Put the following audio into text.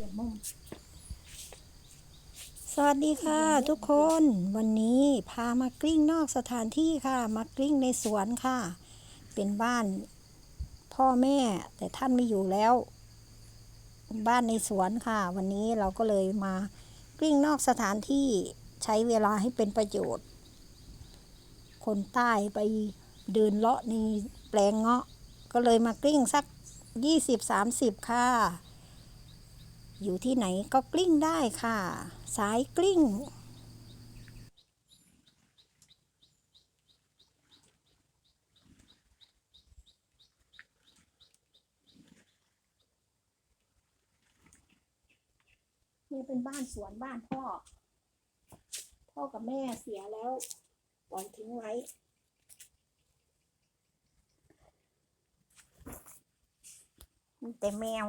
ลี่ยนมุมสวัสดีค่ะทุกคนวันนี้พามากลิ้งนอกสถานที่ค่ะ มากลิ้งในสวนค่ะ เป็นบ้านพ่อแม่ แต่ท่านไม่อยู่แล้ว บ้านในสวนค่ะ วันนี้เราก็เลยมากลิ้งนอกสถานที่ใช้เวลาให้เป็นประโยชน์ คนใต้ไปเดินเลาะในแปลงเงาะ ก็เลยมากลิ้งสักยี่สิบสามสิบค่ะ อยู่ที่ไหนก็กลิ้งได้ค่ะ สายกลิ้ง นี่เป็นบ้านสวนบ้านพ่อ พ่อกับแม่เสียแล้วปล่อยทิ้งไว้แต่แมว